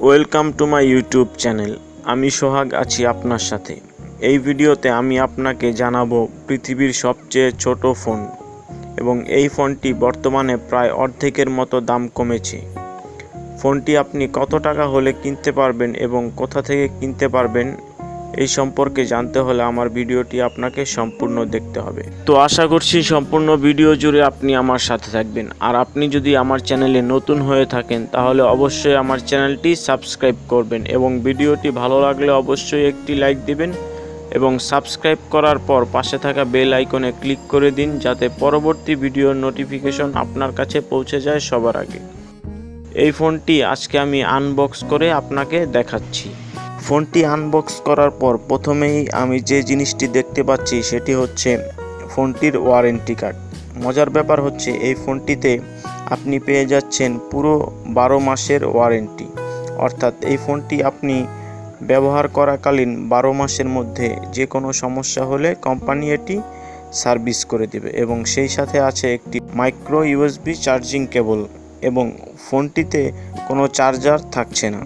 Welcome to my YouTube channel. আমি সোহাগ আছি আপনার সাথে। এই ভিডিওতে আমি আপনাকে জানাব পৃথিবীর সবচেয়ে ছোট ফোন এবং এই ফোনটি বর্তমানে প্রায় অর্ধেকের মতো দাম কমেছে। ফোনটি আপনি কত টাকা হলে কিনতে পারবেন এবং কোথা থেকে কিনতে পারবেন এই সম্পর্কে জানতে হলে আমার ভিডিওটি আপনাকে সম্পূর্ণ দেখতে হবে। তো আশা করছি সম্পূর্ণ ভিডিও জুড়ে আপনি আমার সাথে থাকবেন। আর আপনি যদি আমার চ্যানেলে নতুন হয়ে থাকেন, তাহলে অবশ্যই আমার চ্যানেলটি সাবস্ক্রাইব করবেন এবং ভিডিওটি ভালো লাগলে অবশ্যই একটি লাইক দিবেন এবং সাবস্ক্রাইব করার পর পাশে থাকা বেল আইকনে ক্লিক করে দিন যাতে পরবর্তী ভিডিওর নোটিফিকেশন আপনার কাছে পৌঁছে যায় সবার আগে। এই ফোনটি আজকে আমি আনবক্স করে আপনাকে দেখাচ্ছি। ফোনটি আনবক্স করার পর প্রথমেই আমি যে জিনিসটি দেখতে পাচ্ছি সেটি হচ্ছে ফোনটির ওয়ারেন্টি কার্ড। মজার ব্যাপার হচ্ছে এই ফোনটিতে আপনি পেয়ে যাচ্ছেন পুরো বারো মাসের ওয়ারেন্টি। অর্থাৎ এই ফোনটি আপনি ব্যবহার করাকালীন বারো মাসের মধ্যে যে কোনো সমস্যা হলে কোম্পানি এটি সার্ভিস করে দেবে এবং সেই সাথে আছে একটি মাইক্রো ইউএসবি চার্জিং কেবল এবং ফোনটিতে কোনো চার্জার থাকছে না।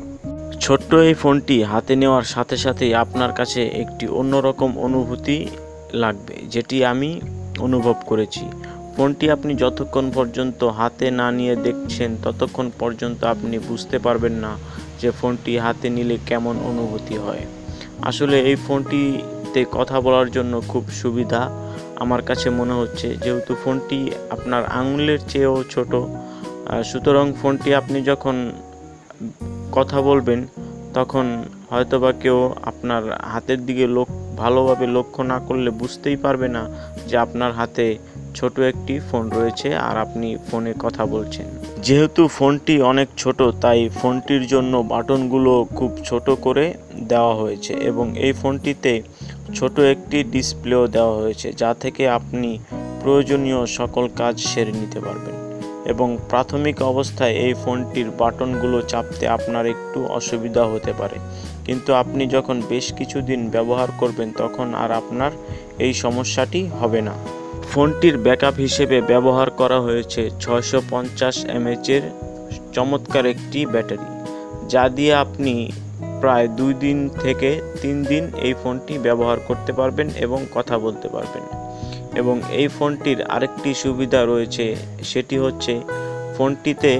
ছোট্ট এই ফোনটি হাতে নেওয়ার সাথে সাথেই আপনার কাছে একটি অন্যরকম অনুভূতি লাগবে, যেটি আমি অনুভব করেছি। ফোনটি আপনি যতক্ষণ পর্যন্ত হাতে না নিয়ে দেখছেন, ততক্ষণ পর্যন্ত আপনি বুঝতে পারবেন না যে ফোনটি হাতে নিলে কেমন অনুভূতি হয়। আসলে এই ফোনটিতে কথা বলার জন্য খুব সুবিধা আমার কাছে মনে হচ্ছে, যেহেতু ফোনটি আপনার আঙুলের চেয়েও ছোট সুতরাং ফোনটি আপনি যখন কথা বলবেন, তখন হয়তোবা কেউ আপনার হাতের দিকে লোক, ভালোভাবে লক্ষ্য না করলে বুঝতেই পারবে না যে আপনার হাতে ছোট একটি ফোন রয়েছে আর আপনি ফোনে কথা বলছেন। যেহেতু ফোনটি অনেক ছোট, তাই ফোনটির জন্য বাটনগুলো খুব ছোট করে দেওয়া হয়েছে এবং এই ফোনটিতে ছোট একটি ডিসপ্লেও দেওয়া হয়েছে, যা থেকে আপনি প্রয়োজনীয় সকল কাজ সেরে নিতে পারবেন। এবং প্রাথমিক অবস্থায় এই ফোনটির বাটনগুলো চাপতে আপনার একটু অসুবিধা হতে পারে। কিন্তু আপনি যখন বেশ কিছুদিন ব্যবহার করবেন, তখন আর আপনার এই সমস্যাটি হবে না। ফোনটির ব্যাকআপ হিসেবে ব্যবহার করা হয়েছে ছয়শো পঞ্চাশ এমএচের চমৎকার একটি ব্যাটারি, যা দিয়ে আপনি প্রায় দুই দিন থেকে তিন দিন এই ফোনটি ব্যবহার করতে পারবেন এবং কথা বলতে পারবেন। এবং এই ফোনটির আরেকটি সুবিধা রয়েছে সেটি হচ্ছে ফোনটিতে